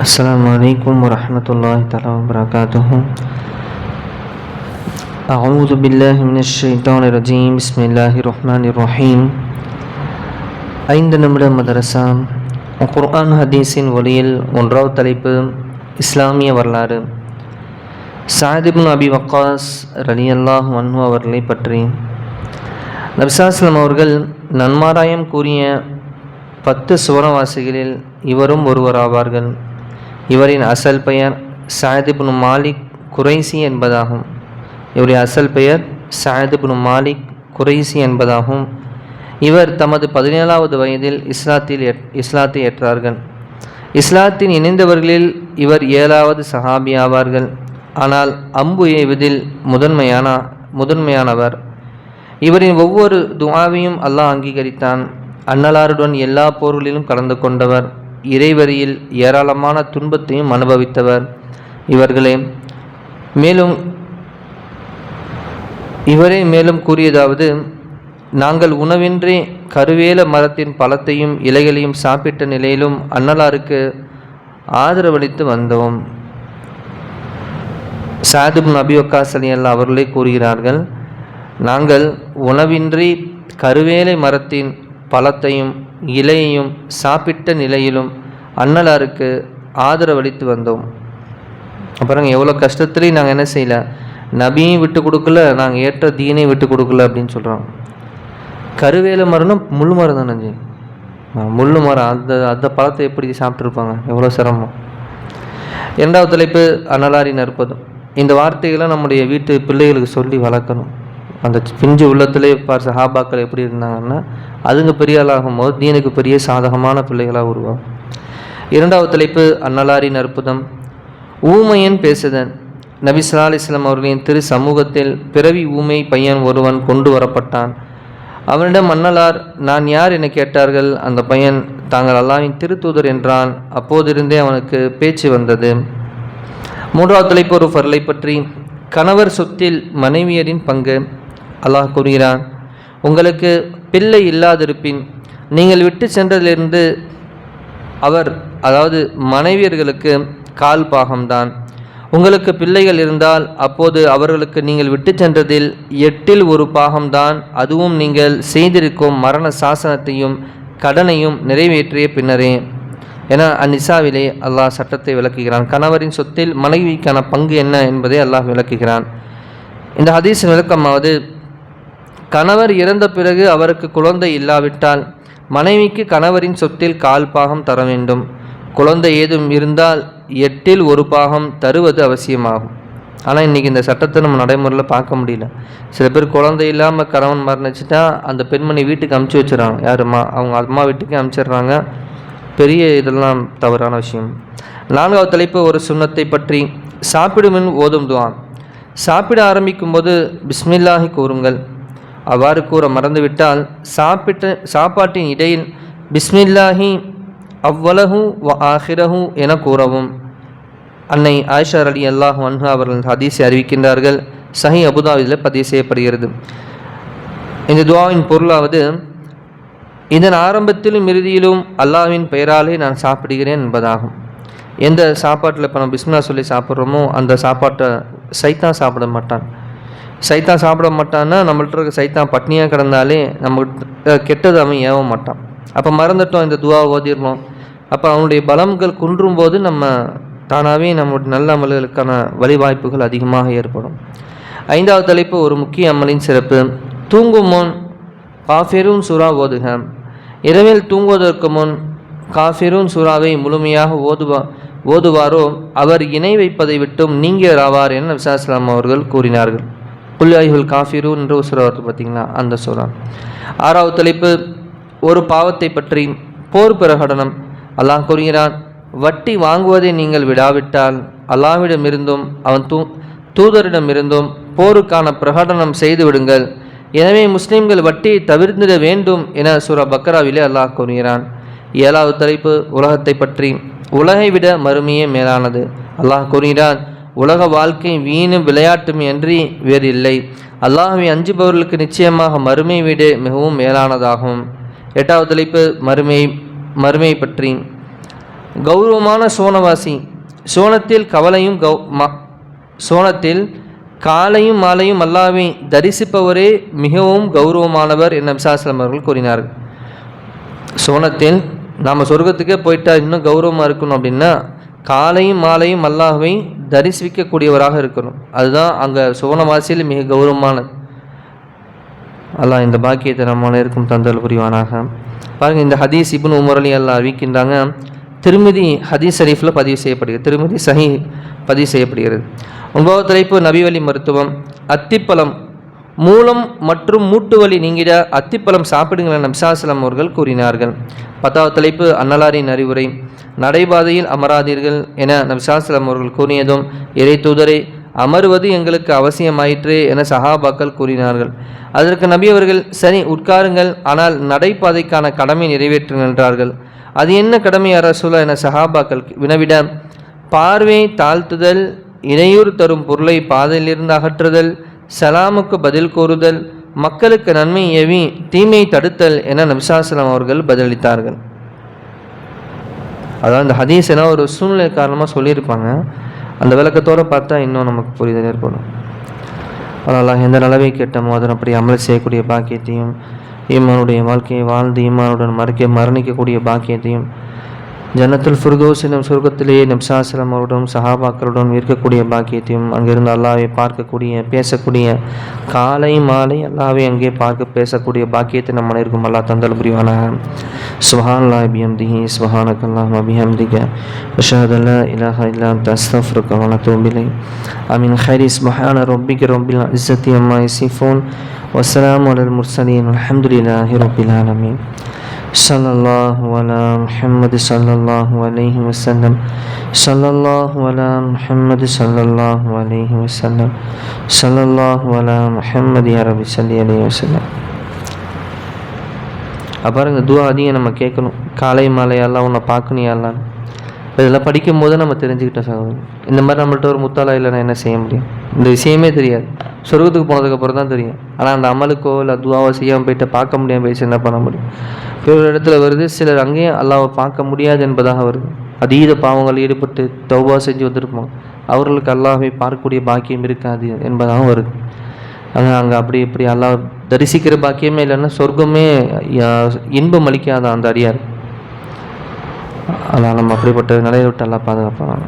السلام عليكم ورحمة الله تعالى وبركاته أعوذ بالله من الشيطان الرجيم بسم الله الرحمن الرحيم ஐந்து நிமிட மதரசா குர்ஆன் ஹதீஸின் ஒளியில் ஒன்றாவது தலைப்பு இஸ்லாமிய வரலாறு சாதிபின் அபி வக்காஸ் ரலி அல்லாஹ் அன்ஹு அவர்களை பற்றி நபிசாஸ்லம் அவர்கள் நன்மாராயம் கூறிய பத்து சுவனவாசிகளில் இவரும் ஒருவராவார்கள் இவரின் அசல் பெயர் சாயதிபுன் மாலிக் குறைசி என்பதாகும். இவருடைய அசல் பெயர் சாயதிபுன் மாலிக் குறைசி என்பதாகும். இவர் தமது பதினேழாவது வயதில் இஸ்லாத்தில் இஸ்லாத்தை ஏற்றார்கள். இஸ்லாத்தின் இணைந்தவர்களில் இவர் ஏழாவது சஹாபி ஆவார்கள். ஆனால் அம்பு எய்வதில் முதன்மையான முதன்மையானவர். இவரின் ஒவ்வொரு துவாவையும் அல்லாஹ் அங்கீகரித்தான். அன்னலாருடன் எல்லா போர்களிலும் கலந்து கொண்டவர். இறைவரியில் ஏராளமான துன்பத்தையும் அனுபவித்தவர். இவர்களே மேலும் இவரே மேலும் கூறியதாவது நாங்கள் உணவின்றி கருவேல மரத்தின் பழத்தையும் இலைகளையும் சாப்பிட்ட நிலையிலும் அன்னலாருக்கு ஆதரவளித்து வந்தோம். சாதுப் நபி ஒக்காஸ் அலி அல்லா அவர்களே கூறுகிறார்கள் நாங்கள் உணவின்றி கருவேலை மரத்தின் பழத்தையும் இலையையும் சாப்பிட்ட நிலையிலும் அன்னலாருக்கு ஆதரவளித்து வந்தோம். அப்புறம் எவ்வளோ கஷ்டத்துலேயும் நாங்கள் என்ன செய்யல நபியும் விட்டு கொடுக்கல நாங்கள் ஏற்ற தீனையும் விட்டு கொடுக்கல அப்படின்னு சொல்கிறோம் கருவேல மரம்னா முள் மரம் தானே முள் மரம் அந்த அந்த பழத்தை எப்படி சாப்பிட்ருப்பாங்க எவ்வளோ சிரமம். இரண்டாவது தலைப்பு அனலாரி நற்பதும் இந்த வார்த்தைகளை நம்முடைய வீட்டு பிள்ளைகளுக்கு சொல்லி வளர்க்கணும். அந்த பிஞ்சு உள்ளத்திலே பார் சஹாபாக்கள் எப்படி இருந்தாங்கன்னா அதுங்க பெரிய ஆளாகும் போது தீனுக்கு பெரிய சாதகமான பிள்ளைகளாக உருவாகும் இரண்டாவது தலைப்பு அன்னலாரின் அற்புதம். ஊமையன் பேசுதன். நபி சலா அலிஸ்லாம் அவர்களின் திரு சமூகத்தில் பிறவி ஊமை பையன் ஒருவன் கொண்டு வரப்பட்டான். அவனிடம் மன்னலார் நான் யார் என கேட்டார்கள்? அந்த பையன் தாங்கள் அல்லாவின் திருத்தூதர் என்றான். அப்போதிருந்தே அவனுக்கு பேச்சு வந்தது. மூன்றாவது தலைப்பு ஒரு பொருளை பற்றி. கணவர் சொத்தில் மனைவியரின் பங்கு. அல்லாஹ் கூறுகிறான் உங்களுக்கு பிள்ளை இல்லாதிருப்பின் நீங்கள் விட்டு சென்றதிலிருந்து அவர் அதாவது மனைவியர்களுக்கு கால் பாகம்தான். உங்களுக்கு பிள்ளைகள் இருந்தால் அப்போது அவர்களுக்கு நீங்கள் விட்டு சென்றதில் எட்டில் ஒரு பாகம்தான். அதுவும் நீங்கள் செய்திருக்கும் மரண சாசனத்தையும் கடனையும் நிறைவேற்றிய பின்னரே. என அந்நிசாவிலே அல்லாஹ் சட்டத்தை விளக்குகிறான். கணவரின் சொத்தில் மனைவிக்கான பங்கு என்ன என்பதை அல்லாஹ் விளக்குகிறான். இந்த ஹதீஸ் விளக்கமாவது கணவர் இறந்த பிறகு அவருக்கு குழந்தை இல்லாவிட்டால் மனைவிக்கு கணவரின் சொத்தில் கால் பாகம் தர வேண்டும். குழந்தை ஏதும் இருந்தால் எட்டில் ஒரு பாகம் தருவது அவசியமாகும். ஆனால் இன்றைக்கி இந்த சட்டத்தை நம்ம நடைமுறையில் பார்க்க முடியல. சில பேர் குழந்தை இல்லாமல் கணவன் மரணிச்சுட்டா அந்த பெண்மணி வீட்டுக்கு அமுச்சு வச்சுறாங்க யாருமா? அவங்க அம்மா வீட்டுக்கு அமுச்சிடுறாங்க. பெரிய இதெல்லாம் தவறான விஷயம். நான்காவது தலைப்பு ஒரு சுண்ணத்தை பற்றி. சாப்பிடுமின் ஓதும் துவான் சாப்பிட ஆரம்பிக்கும் போது பிஸ்மில்லாஹி கூறுங்கள். அவ்வாறு கூற மறந்துவிட்டால் சாப்பிட்ட சாப்பாட்டின் இடையில் பிஸ்மில்லாஹி அவ்வளகு வ ஆஹிரஹு என கூறவும். அன்னை ஆயிஷா அலி அல்லாஹ் அன்ஹு அவர்கள் ஹதீஸை அறிவிக்கின்றார்கள். சஹி அபுதாபில் பதிவு செய்யப்படுகிறது. இந்த துவாவின் பொருளாவது இதன் ஆரம்பத்திலும் இறுதியிலும் அல்லாவின் பெயராலே நான் சாப்பிடுகிறேன் என்பதாகும். எந்த சாப்பாட்டில் இப்போ நம்ம பிஸ்மில்லா சொல்லி சாப்பிட்றோமோ அந்த சாப்பாட்டை சைத்தான் சாப்பிட மாட்டான். சைத்தான் சாப்பிட மாட்டான்னா நம்மள்ட்ட இருக்க சைத்தான் பட்னியாக கிடந்தாலே நம்ம கெட்டது அவன் ஏவ மாட்டான். அப்போ மறந்துட்டோம் இந்த துவா ஓதிடணும். அப்போ அவனுடைய பலம்கள் குன்றும் போது நம்ம தானாகவே நம்முடைய நல்ல அமல்களுக்கான வழிவாய்ப்புகள் அதிகமாக ஏற்படும். ஐந்தாவது தலைப்பு ஒரு முக்கிய அமலின் சிறப்பு. தூங்கும் முன் காஃபிரும் சுறா ஓதுக. இரவில் தூங்குவதற்கு முன் காஃபிரும் சுறாவை முழுமையாக ஓதுவா ஓதுவாரோ அவர் இணை வைப்பதை விட்டும் நீங்கியராவார் என விசாஸ்லாம் அவர்கள் கூறினார்கள். புல்லாயுல் காஃபிரு என்று ஒரு சுறா வருது பார்த்தீங்களா? அந்த சுறா. ஆறாவது தலைப்பு ஒரு பாவத்தை பற்றி போர் பிரகடனம். அல்லாஹ் கூறுகிறான் வட்டி வாங்குவதை நீங்கள் விடாவிட்டால் அல்லாவிடமிருந்தும் அவன் தூ தூதரிடமிருந்தும் போருக்கான பிரகடனம் செய்து விடுங்கள். எனவே முஸ்லிம்கள் வட்டியை தவிர்த்திட வேண்டும் என சூரா பக்ராவிலே அல்லாஹ் கூறுகிறான். ஏழாவது தலைப்பு உலகத்தை பற்றி. உலகை விட மறுமையே மேலானது. அல்லாஹ் கூறுகிறான் உலக வாழ்க்கை வீணும் விளையாட்டும் என்று வேறு இல்லை. அல்லாஹுவை அஞ்சுபவர்களுக்கு நிச்சயமாக மறுமை வீடு மிகவும் மேலானதாகும். எட்டாவது தலைப்பு மறுமை மறுமை பற்றி. கௌரவமான சோனவாசி. சோனத்தில் கவலையும் கௌ ம சோனத்தில் காலையும் மாலையும் அல்லாவை தரிசிப்பவரே மிகவும் கௌரவமானவர் என விசாசலம் அவர்கள் கூறினார்கள். சோனத்தில் நாம் சொர்க்கத்துக்கே போயிட்டா இன்னும் கௌரவமாக இருக்கணும் அப்படின்னா காலையும் மாலையும் அல்லாஹுவை தரிசிக்கக்கூடியவராக இருக்கணும். அதுதான் அங்கே சுவனவாசியில் மிக கௌரவமானது. அல்லாஹ் இந்த பாக்கியத்தை நம்ம அனைவருக்கும் தந்தல் புரிவானாக. பாருங்கள் இந்த ஹதீஸ் இப்னு உமர் அலி அல்லாஹ் அறிவிக்கின்றாங்க. திருமதி ஹதீஸ் ஷரீஃபில் பதிவு செய்யப்படுகிறது. திருமதி சஹி பதிவு செய்யப்படுகிறது. ஒன்பதாவது தலைப்பு நபிவழி மருத்துவம். அத்திப்பழம் மூலம் மற்றும் மூட்டு வலி நீங்கிட அத்திப்பழம் சாப்பிடுங்கள் என நபிசாசலம் அவர்கள் கூறினார்கள். பத்தாவது தலைப்பு அன்னலாரின் அறிவுரை. நடைபாதையில் அமராதீர்கள் என நபிசாசலம் அவர்கள் கூறியதும் இறை தூதரை அமருவது எங்களுக்கு அவசியமாயிற்று என சஹாபாக்கள் கூறினார்கள். அதற்கு நபி அவர்கள் சரி உட்காருங்கள். ஆனால் நடைபாதைக்கான கடமை நிறைவேற்று நின்றார்கள் அது என்ன கடமை அரசுல என சஹாபாக்கள் வினவிட பார்வை தாழ்த்துதல் இணையூர் தரும் பொருளை பாதையிலிருந்து அகற்றுதல் சலாமுக்கு பதில் கூறுதல் மக்களுக்கு நன்மை ஏவி தீமையை தடுத்தல் என நபிசாசலம் அவர்கள் பதிலளித்தார்கள். அதாவது இந்த ஹதீஸ் என ஒரு சூழ்நிலை காரணமாக சொல்லியிருப்பாங்க. அந்த விளக்கத்தோடு பார்த்தா இன்னும் நமக்கு புரிதல் ஏற்படும். அதனால் எந்த நிலவை கேட்டமோ அதன் அப்படி அமல் செய்யக்கூடிய பாக்கியத்தையும் ஈமானுடைய வாழ்க்கையை வாழ்ந்து ஈமானுடன் மறைக்க மரணிக்கக்கூடிய பாக்கியத்தையும் ஜன்னத்துல் ஃபுர்கோஸ் என்னும் சுருக்கத்திலேயே நப்சாசலம் அவருடன் சஹாபாக்களுடன் இருக்கக்கூடிய பாக்கியத்தையும் அங்கிருந்து அல்லாவை பார்க்கக்கூடிய பேசக்கூடிய காலை மாலை அல்லாவை அங்கே பார்க்க பேசக்கூடிய பாக்கியத்தை நம்ம அனைவருக்கும் அல்லா தந்தல் புரிவானாக. சுஹான்லா அபிஹம்திஹி சுஹானக்கல்லாம் அபிஹம்திக. அஷாதல்லா இலாஹா இல்லா தஸ்தஃபருக்கு வனத்தோம்பிலை அமின். ஹரி சுஹான ரொம்பிக்கு ரொம்பில் இசத்தி அம்மா இசிஃபோன் வசலாம் அலல் முர்சலீன் அலமதுல்லாஹி ரொபிலாலமீன் المرسلين والحمد لله رب العالمين صلى الله على محمد صلى الله عليه وسلم صلى الله على محمد صلى الله عليه وسلم صلى الله على محمد يا رب صلي عليه وسلم அப்புறம் இந்த துவா அதிகம் நம்ம கேட்கணும் காலை மாலை எல்லாம் உன்னை பார்க்கணும் எல்லாம் இதெல்லாம் படிக்கும் போது நம்ம தெரிஞ்சுக்கிட்டோம் சகோதரர் இந்த மாதிரி நம்மள்ட்ட ஒரு முத்தாலா இல்லைன்னா என்ன செய்ய முடியும் இந்த விஷயமே தெரியாது. சொர்க்கத்துக்கு போனதுக்கப்புறம் தான் தெரியும். ஆனால் அந்த அமலுக்கோ இல்லை துவாவோ செய்யாமல் போயிட்டு பார்க்க முடியாமல் போயிடுச்சு என்ன பண்ண முடியும்? ஒரு இடத்துல வருது சிலர் அங்கேயும் அல்லாவை பார்க்க முடியாது என்பதாக வருது. அதீத பாவங்கள் ஈடுபட்டு தௌபா செஞ்சு வந்திருப்போம். அவர்களுக்கு அல்லாஹை பார்க்கக்கூடிய பாக்கியம் இருக்காது என்பதாகவும் வருது. ஆனால் அங்கே அப்படி இப்படி அல்லாஹ் தரிசிக்கிற பாக்கியமே இல்லைன்னா சொர்க்கமே இன்பம் அளிக்காத அந்த அடியார். அதனால் நம்ம அப்படிப்பட்ட நிலையை விட்டு எல்லாம் பாதுகாப்பாங்க